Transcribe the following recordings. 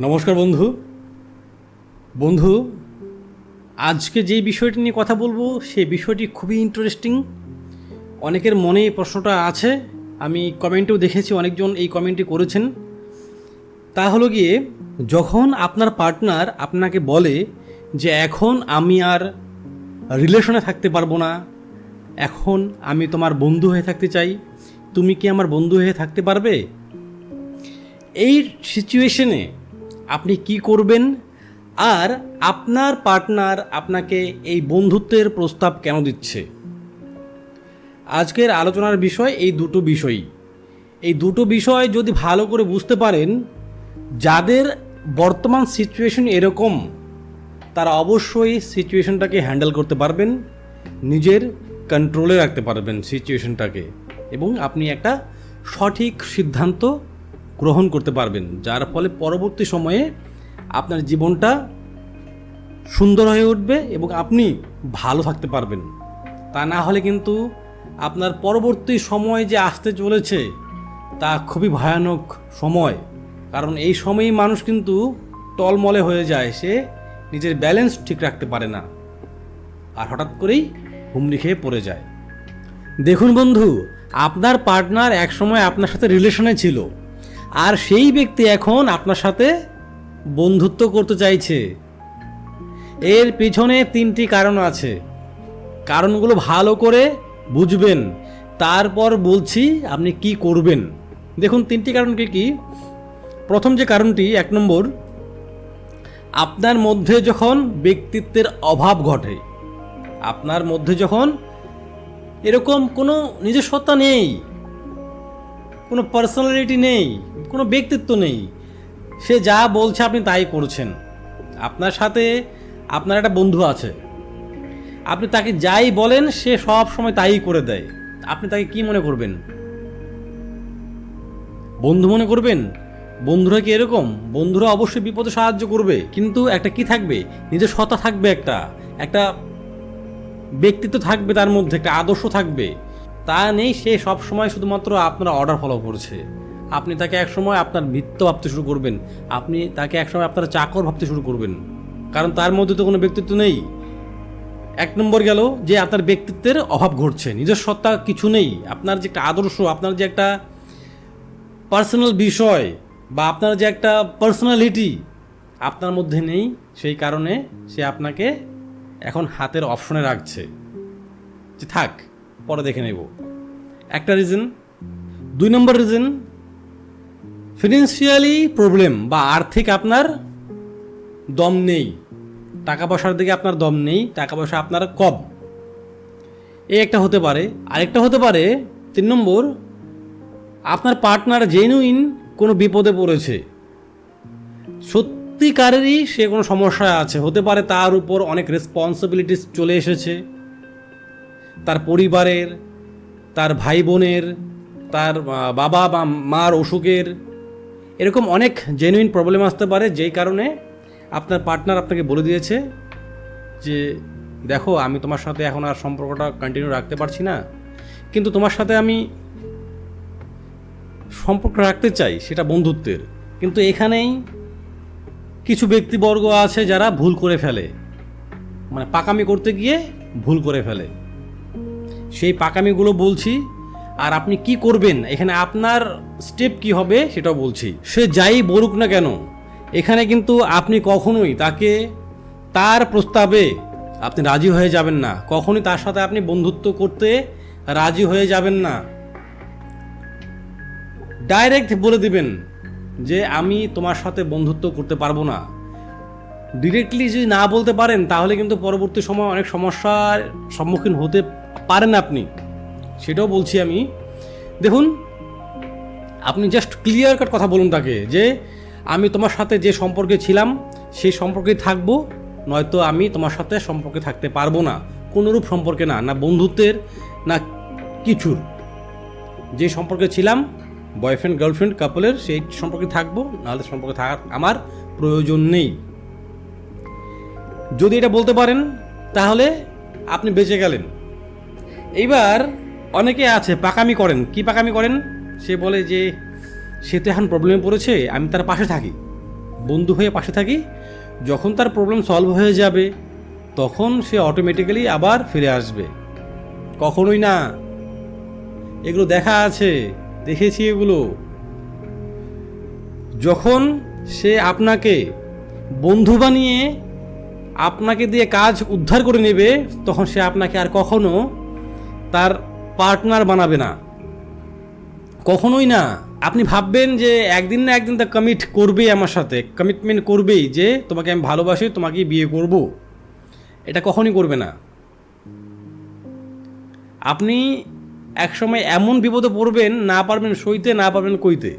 নমস্কার বন্ধু। বন্ধু, আজকে যে বিষয়টি নিয়ে কথা বলব সেই বিষয়টি খুবই ইন্টারেস্টিং অনেকের মনে প্রশ্নটা আছে, আমি কমেন্টেও দেখেছি, অনেকজন এই কমেন্টটি করেছেন। তা হলো গিয়ে, যখন আপনার পার্টনার আপনাকে বলে যে, এখন আমি আর রিলেশনে থাকতে পারব না, এখন আমি তোমার বন্ধু হয়ে থাকতে চাই, তুমি কি আমার বন্ধু হয়ে থাকতে পারবে? এই সিচুয়েশনে আপনি কি করবেন? আর আপনার পার্টনার আপনাকে এই বন্ধুত্বের প্রস্তাব কেন দিচ্ছে? আজকের আলোচনার বিষয় এই দুটো বিষয়ই। এই দুটো বিষয় যদি ভালো করে বুঝতে পারেন, যাদের বর্তমান সিচুয়েশন এরকম, তারা অবশ্যই সিচুয়েশনটাকে হ্যান্ডেল করতে পারবেন, নিজের কন্ট্রোলে রাখতে পারবেন সিচুয়েশনটাকে এবং আপনি একটা সঠিক সিদ্ধান্ত গ্রহণ করতে পারবেন, যার ফলে পরবর্তী সময়ে আপনার জীবনটা সুন্দর হয়ে উঠবে এবং আপনি ভালো থাকতে পারবেন। তা না হলে কিন্তু আপনার পরবর্তী সময় যে আসতে চলেছে, তা খুবই ভয়ানক সময়। কারণ এই সময়েই মানুষ কিন্তু টলমলে হয়ে যায়, সে নিজের ব্যালেন্স ঠিক রাখতে পারে না আর হঠাৎ করেই হুমড়ি খেয়ে পড়ে যায়। দেখুন বন্ধু, আপনার পার্টনার একসময় আপনার সাথে রিলেশনে ছিল। আর সেই ব্যক্তি এখন আপনার সাথে বন্ধুত্ব করতে চাইছে। এর পিছনে তিনটি কারণ আছে। কারণগুলো ভালো করে বুঝবেন। তারপর বলছি আপনি কি করবেন। দেখুন, তিনটি কারণ কি কি? প্রথম যে কারণটি, এক নম্বর, আপনার মধ্যে যখন ব্যক্তিত্বের অভাব ঘটে, আপনার মধ্যে যখন এরকম কোনো নিজস্বতা নেই, কোনো পার্সোনালিটি নেই কোনো ব্যক্তিত্ব নেই। সে যা বলছে আপনি তাই করছেন। আপনার সাথে আপনার একটা বন্ধু আছে। আপনি তাকে যাই বলেন, সে সব সময় তাই করে দেয়। আপনি তাকে কি মনে করবেন? বন্ধু মনে করবেন? বন্ধুরা কি এরকম? বন্ধুরা অবশ্যই বিপদে সাহায্য করবে। কিন্তু একটা কি থাকবে? নিজের সত্তা থাকবে একটা। একটা ব্যক্তিত্ব থাকবে তার মধ্যে, একটা আদর্শ থাকবে। তা নেই, সে সব সময় শুধুমাত্র আপনার অর্ডার ফলো করছে। আপনি তাকে একসময় আপনার মিথ্য ভাবতে শুরু করবেন। আপনি তাকে একসময় আপনার চাকর ভাবতে শুরু করবেন। কারণ তার মধ্যে তো কোনো ব্যক্তিত্ব নেই। এক নম্বর গেল যে আপনার ব্যক্তিত্বের অভাব ঘটছে, নিজের সত্তা কিছু নেই। আপনার যে একটা আদর্শ, আপনার যে একটা পার্সোনাল বিষয় বা আপনার যে একটা পার্সোনালিটি আপনার মধ্যে নেই, সেই কারণে সে আপনাকে এখন হাতের অপশনে রাখছে। যে থাক, পরে দেখে নেব। একটা রিজন দুই নম্বর রিজন ফিনান্সিয়ালি প্রবলেম বা আর্থিক আপনার দম নেই। টাকা পয়সার দিকে আপনার দম নেই, টাকা পয়সা আপনার কম। এই একটা হতে পারে। আরেকটা হতে পারে, তিন নম্বর, আপনার পার্টনার জেনুইন কোনো বিপদে পড়েছে। সত্যিকারেরই সে কোনো সমস্যা আছে। হতে পারে তার উপর অনেক রেসপন্সিবিলিটিস চলে এসেছে। তার পরিবারের, তার ভাই বোনের, তার বাবা বা মার অসুখের এরকম অনেক জেনুইন প্রবলেম আসতে পারে, যেই কারণে আপনার পার্টনার আপনাকে বলে দিয়েছে যে, দেখো, আমি তোমার সাথে এখন আর সম্পর্কটা কন্টিনিউ রাখতে পারছি না, কিন্তু তোমার সাথে আমি সম্পর্ক রাখতে চাই, সেটা বন্ধুত্বের। কিন্তু এখানেই কিছু ব্যক্তিবর্গ আছে যারা ভুল করে ফেলে। মানে পাকামি করতে গিয়ে ভুল করে ফেলে। সেই পাকামিগুলো বলছি আর আপনি কি করবেন? এখানে আপনার স্টেপ কি হবে সেটাও বলছি। সে যাই বলুক না কেন, এখানে কিন্তু আপনি কখনোই তাকে তার প্রস্তাবে আপনি রাজি হয়ে যাবেন না। কখনোই তার সাথে আপনি বন্ধুত্ব করতে রাজি হয়ে যাবেন না। ডাইরেক্ট বলে দিবেন যে, আমি তোমার সাথে বন্ধুত্ব করতে পারব না। ডিরেক্টলি যদি না বলতে পারেন, তাহলে কিন্তু পরবর্তী সময় অনেক সমস্যার সম্মুখীন হতে পারেন আপনি। সেটাও বলছি আমি। দেখুন, আপনি জাস্ট ক্লিয়ার কাট কথা বলুন তাকে, যে আমি তোমার সাথে যে সম্পর্কে ছিলাম, সেই সম্পর্কে থাকব, নয়তো আমি তোমার সাথে সম্পর্কে থাকতে পারব না। কোনোরূপ সম্পর্কে না না বন্ধুত্বের, না কিছুর। যে সম্পর্কে ছিলাম বয়ফ্রেন্ড গার্লফ্রেন্ড কাপলের সেই সম্পর্কে থাকব, নাহলে সম্পর্কে থাকার আমার প্রয়োজন নেই। যদি এটা বলতে পারেন, তাহলে আপনি বেঁচে গেলেন। এইবার অনেকে আছে, পাকামি করেন। কি পাকামি করেন? সে বলে যে, সে তো এখন প্রবলেমে পড়েছে, আমি তার পাশে থাকি। বন্ধু হয়ে পাশে থাকি, যখন তার প্রবলেম সলভ হয়ে যাবে, তখন সে অটোমেটিক্যালি আবার ফিরে আসবে। কখনোই না। এগুলো দেখা আছে, দেখেছি এগুলো। যখন সে আপনাকে বন্ধু বানিয়ে আপনাকে দিয়ে কাজ উদ্ধার করে নেবে, তখন সে আপনাকে আর কখনো তার পার্টনার বানাবে না। কখনোই না। আপনি ভাববেন যে একদিন না একদিন তা কমিট করবেই আমার সাথে। কমিটমেন্ট করবেই যে তোমাকে আমি ভালোবাসি তোমাকে বিয়ে করব। এটা কখনই করবে না। আপনি একসময় এমন বিপদে পড়বেন, না পারবেন সইতে, না পারবেন কইতে।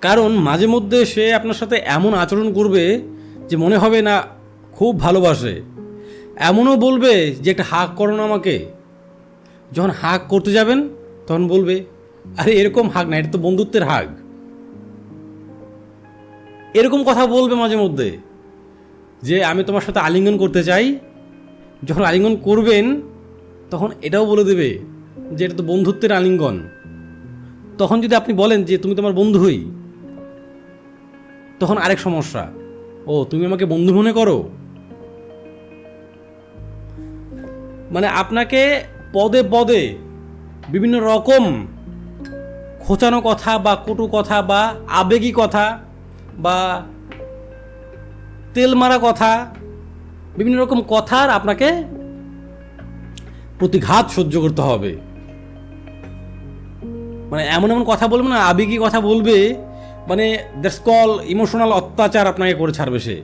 কারণ মাঝে মধ্যে সে আপনার সাথে এমন আচরণ করবে যে মনে হবে না, খুব ভালোবাসে। এমনও বলবে যে, একটা হাক করো না আমাকে। যখন হাক করতে যাবেন, তখন বলবে, আরে, এরকম হাক না, এটা তো বন্ধুত্বের হাক এরকম কথা বলবে মাঝে মধ্যে, যে আমি তোমার সাথে আলিঙ্গন করতে চাই। যখন আলিঙ্গন করবেন, তখন এটাও বলে দেবে যে এটা তো বন্ধুত্বের আলিঙ্গন। তখন যদি আপনি বলেন যে তুমি তোমার বন্ধু হই, তখন আরেক সমস্যা, ও, তুমি আমাকে বন্ধু মনে করো? মানে আপনাকে পদে পদে বিভিন্ন রকম খোঁচানো কথা বা কটু কথা বা আবেগী কথা বা তেল মারা কথা, বিভিন্ন রকম কথার আপনাকে প্রতিঘাত সহ্য করতে হবে। মানে এমন এমন কথা বলবে না, আবেগী কথা বলবে মানে দ্যাটস কল ইমোশনাল অত্যাচার আপনাকে করে ছাড়বে সে।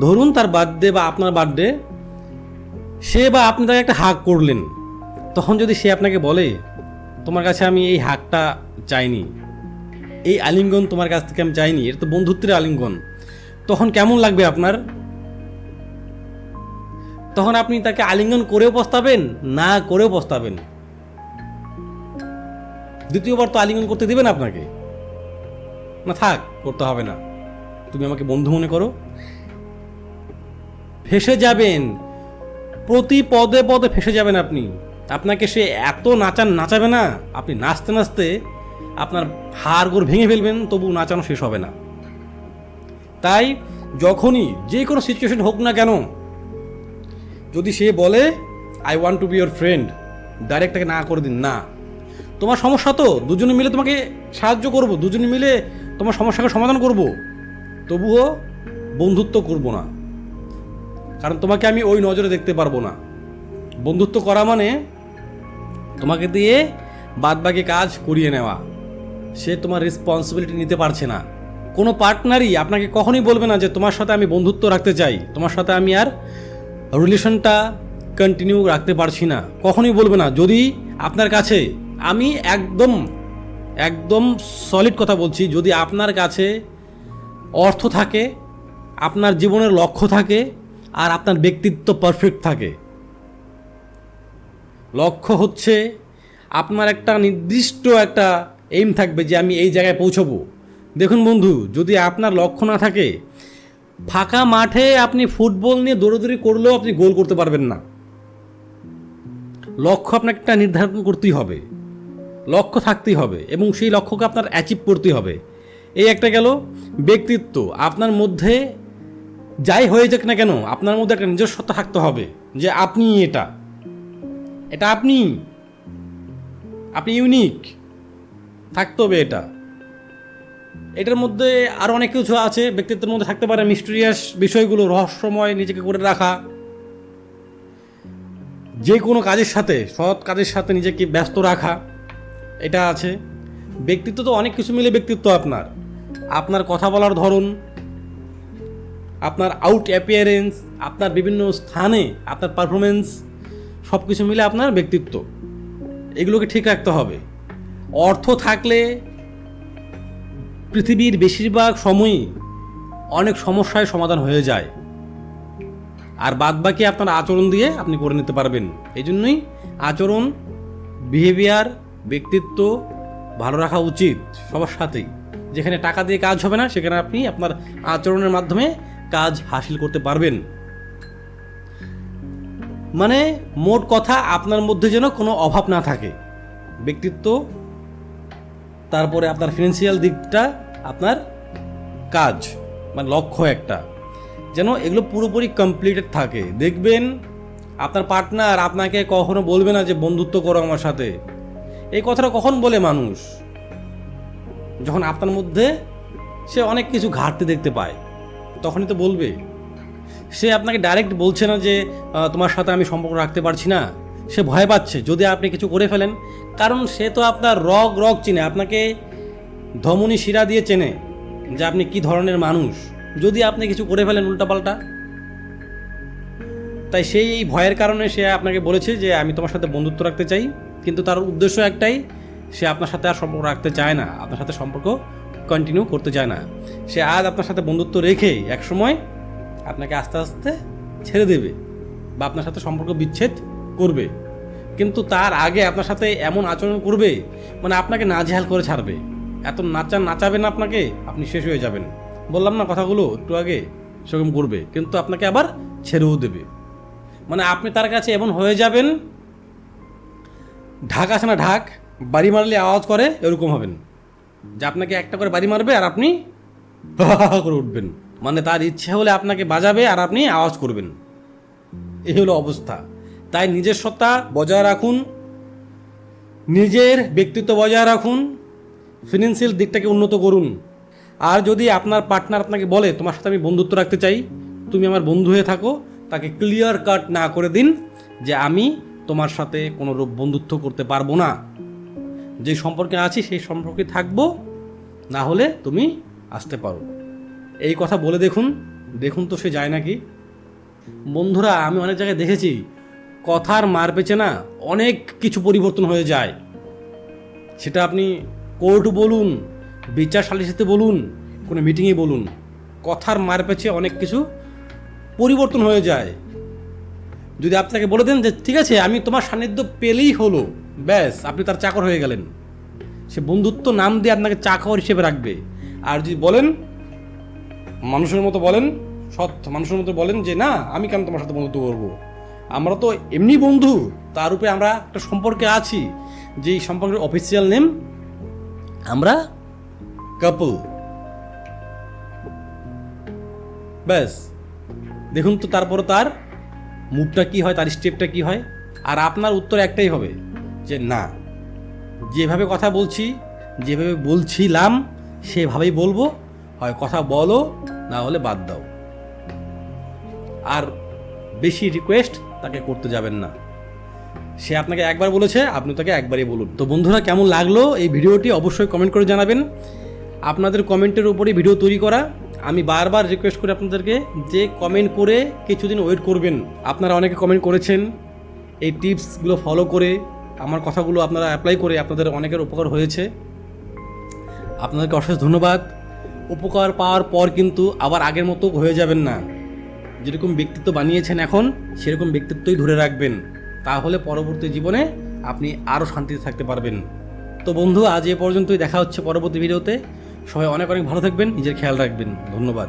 ধরুন তার বার্থডে বা আপনার বার্থডে, সে বা আপনি তাকে একটা হাক করলেন। তখন যদি সে আপনাকে বলে, তোমার কাছে আমি এই হাকটা চাইনি, এই আলিঙ্গন তোমার কাছ থেকে আমি চাইনি, এটা তো বন্ধুত্বের আলিঙ্গন, তখন কেমন লাগবে আপনার? তখন আপনি তাকে আলিঙ্গন করেও পস্তাবেন, না করেও পস্তাবেন। দ্বিতীয়বার তো আলিঙ্গন করতে দেবেন আপনাকে। না থাক, করতে হবে না। তুমি আমাকে বন্ধু মনে করো। ফেসে যাবেন। প্রতি পদে পদে ফেসে যাবেন আপনি। আপনাকে সে এত নাচান নাচাবে না। আপনি নাচতে নাচতে আপনার হাড় গোড় ভেঙে ফেলবেন তবু নাচানো শেষ হবে না। তাই যখনই যে কোনো সিচুয়েশন হোক না কেন, যদি সে বলে I want to be your friend direct তাকে না করে দিন, না। তোমার সমস্যা তো, দুজনে মিলে তোমাকে সাহায্য করব, দুজনে মিলে তোমার সমস্যাকে সমাধান করব। তবুও বন্ধুত্ব করব না। কারণ তোমাকে আমি ওই নজরে দেখতে পারব না। বন্ধুত্ব করা মানে তোমাকে দিয়ে বাদবাকি কাজ করিয়ে নেওয়া। সে তোমার রেসপন্সিবিলিটি নিতে পারছে না। কোনো পার্টনারই আপনাকে কখনোই বলবে না যে তোমার সাথে আমি বন্ধুত্ব রাখতে চাই। তোমার সাথে আমি আর রিলেশনটা কন্টিনিউ রাখতে পারছি না। কখনোই বলবে না। যদি আপনার কাছে আমি একদম একদম সলিড কথা বলছি, যদি আপনার কাছে অর্থ থাকে, আপনার জীবনের লক্ষ্য থাকে, আর আপনার ব্যক্তিত্ব পারফেক্ট থাকে লক্ষ্য হচ্ছে আপনার একটা নির্দিষ্ট একটা এইম থাকবে যে আমি এই জায়গায় পৌঁছবো। দেখুন বন্ধু, যদি আপনার লক্ষ্য না থাকে, ফাঁকা মাঠে আপনি ফুটবল নিয়ে দৌড়াদৌড়ি করলেও আপনি গোল করতে পারবেন না। লক্ষ্য আপনাকে একটা নির্ধারণ করতেই হবে। লক্ষ্য থাকতেই হবে এবং সেই লক্ষ্যকে আপনার অ্যাচিভ করতেই হবে। এই একটা গেল ব্যক্তিত্ব। আপনার মধ্যে যাই হয়ে যাক না কেন, আপনার মধ্যে একটা নিজস্বতা থাকতে হবে যে আপনি এটা। এটা আপনি? আপনি ইউনিক থাকতে হবে এটা। এটার মধ্যে আরও অনেক কিছু আছে, ব্যক্তিত্বের মধ্যে থাকতে পারে মিস্টেরিয়াস বিষয়গুলো, রহস্যময় নিজেকে করে রাখা। যে কোনো কাজের সাথে, সৎ কাজের সাথে নিজেকে ব্যস্ত রাখা, এটা আছে। ব্যক্তিত্ব তো অনেক কিছু মিলে ব্যক্তিত্ব আপনার। আপনার কথা বলার ধরন, আপনার আউট অ্যাপিয়ারেন্স আপনার বিভিন্ন স্থানে, আপনার পারফরমেন্স সব কিছু মিলে আপনার ব্যক্তিত্ব। এগুলোকে ঠিক রাখতে হবে। অর্থ থাকলে পৃথিবীর বেশিরভাগ সময়ই অনেক সমস্যায় সমাধান হয়ে যায়। আর বাদ বাকি আপনার আচরণ দিয়ে আপনি করে নিতে পারবেন। এই জন্যই আচরণ বিহেভিয়ার ব্যক্তিত্ব ভালো রাখা উচিত সবার সাথেই। যেখানে টাকা দিয়ে কাজ হবে না, সেখানে আপনি আপনার আচরণের মাধ্যমে কাজ হাসিল করতে পারবেন। মানে মোট কথা আপনার মধ্যে যেন কোনো অভাব না থাকে। ব্যক্তিত্ব, তারপরে আপনার ফিনান্সিয়াল দিকটা, আপনার কাজ মানে লক্ষ্য একটা। যেন এগুলো পুরোপুরি কমপ্লিটেড থাকে। দেখবেন আপনার পার্টনার আপনাকে কখনো বলবে না যে, বন্ধুত্ব করো আমার সাথে। এই কথাটা কখন বলে মানুষ? যখন আপনার মধ্যে সে অনেক কিছু ঘাটতি দেখতে পায়, তখনই তো বলবে। সে আপনাকে ডাইরেক্ট বলছে না যে তোমার সাথে আমি সম্পর্ক রাখতে পারছি না। সে ভয় পাচ্ছে, যদি আপনি কিছু করে ফেলেন। কারণ সে তো আপনার রগ রগ চিনে, আপনাকে ধমনী শিরা দিয়ে চেনে যে আপনি কি ধরনের মানুষ। যদি আপনি কিছু করে ফেলেন উল্টাপাল্টা। তাই সেই এই ভয়ের কারণে সে আপনাকে বলেছে যে, আমি তোমার সাথে বন্ধুত্ব রাখতে চাই। কিন্তু তার উদ্দেশ্য একটাই, সে আপনার সাথে আর সম্পর্ক রাখতে চায় না। আপনার সাথে সম্পর্ক কন্টিনিউ করতে চায় না। সে আজ আপনার সাথে বন্ধুত্ব রেখে একসময় আপনাকে আস্তে আস্তে ছেড়ে দেবে বা আপনার সাথে সম্পর্ক বিচ্ছেদ করবে। কিন্তু তার আগে আপনার সাথে এমন আচরণ করবে মানে আপনাকে নাজেহাল করে ছাড়বে। এত নাচা নাচাবে না আপনাকে, আপনি শেষ হয়ে যাবেন। বললাম না কথাগুলো একটু আগে সেরকম করবে, কিন্তু আপনাকে আবার ছেড়েও দেবে। মানে আপনি তার কাছে এমন হয়ে যাবেন, ঢাক আছে না ঢাক, বাড়ি মারলে আওয়াজ করে এরকম হবেন। যে আপনাকে একটা করে বাড়ি মারবে আর আপনি করে উঠবেন। মানে তার ইচ্ছে হলে আপনাকে বাজাবে আর আপনি আওয়াজ করবেন। এই হলো অবস্থা। তাই নিজের সত্তা বজায় রাখুন, নিজের ব্যক্তিত্ব বজায় রাখুন ফিনান্সিয়াল দিকটাকে উন্নত করুন। আর যদি আপনার পার্টনার আপনাকে বলে, তোমার সাথে আমি বন্ধুত্ব রাখতে চাই, তুমি আমার বন্ধু হয়ে থাকো, তাকে ক্লিয়ার কাট না করে দিন যে আমি তোমার সাথে কোনো রূপ বন্ধুত্ব করতে পারব না। যে সম্পর্কে আছি সেই সম্পর্কে থাকব, না হলে তুমি আসতে পারো। এই কথা বলে দেখুন দেখুন তো সে যায় নাকি। বন্ধুরা, আমি অনেক জায়গায় দেখেছি, কথার মার পেছে না অনেক কিছু পরিবর্তন হয়ে যায়। সেটা আপনি কোর্ট বলুন, বিচার সালিসিতে বলুন, কোনো মিটিংয়ে বলুন, কথার মার পেছে অনেক কিছু পরিবর্তন হয়ে যায়। যদি আপনাকে বলে দেন যে, ঠিক আছে, আমি তোমার সান্নিধ্য পেলেই হলো, ব্যাস, আপনি তার চাকর হয়ে গেলেন। সে বন্ধুত্ব নাম দিয়ে আপনাকে চাকর হিসেবে রাখবে। আর যদি বলেন মানুষের মতো বলেন, সৎ মানুষের মতো বলেন যে, না, আমি কেন তোমার সাথে বন্ধুত্ব করব? আমরা তো এমনি বন্ধু, তার উপরে আমরা একটা সম্পর্কে আছি। যেই সম্পর্কের অফিসিয়াল নেম আমরা কাপল ব্যাস। দেখুন তো তারপরে তার মুভটা কি হয়, তার স্টেপটা কি হয়। আর আপনার উত্তর একটাই হবে যে, না। যেভাবে কথা বলছি, যেভাবে বলছিলাম, সেভাবেই বলব। হয় কথা বলো না হলে বাদ দাও। আর বেশি রিকোয়েস্ট তাকে করতে যাবেন না। সে আপনাকে একবার বলেছে, আপনি তাকে একবারই বলুন। তো বন্ধুরা, কেমন লাগল এই ভিডিওটি অবশ্যই কমেন্ট করে জানাবেন। আপনাদের কমেন্টের উপরেই ভিডিও তৈরি করা। আমি বারবার রিকোয়েস্ট করি আপনাদেরকে যে কমেন্ট করে কিছুদিন ওয়েট করবেন। আপনারা অনেকে কমেন্ট করেছেন, এই টিপসগুলো ফলো করে, আমার কথাগুলো আপনারা অ্যাপ্লাই করে আপনাদের অনেকের উপকার হয়েছে। আপনাদেরকে অশেষ ধন্যবাদ। উপকার পাওয়ার পর কিন্তু আবার আগের মতো হয়ে যাবেন না। যেরকম ব্যক্তিত্ব বানিয়েছেন এখন, সেরকম ব্যক্তিত্বই ধরে রাখবেন। তাহলে পরবর্তী জীবনে আপনি আরও শান্তিতে থাকতে পারবেন। তো বন্ধু, আজ এ পর্যন্তই। দেখা হচ্ছে পরবর্তী ভিডিওতে। সবাই অনেক অনেক ভালো থাকবেন, নিজের খেয়াল রাখবেন। ধন্যবাদ।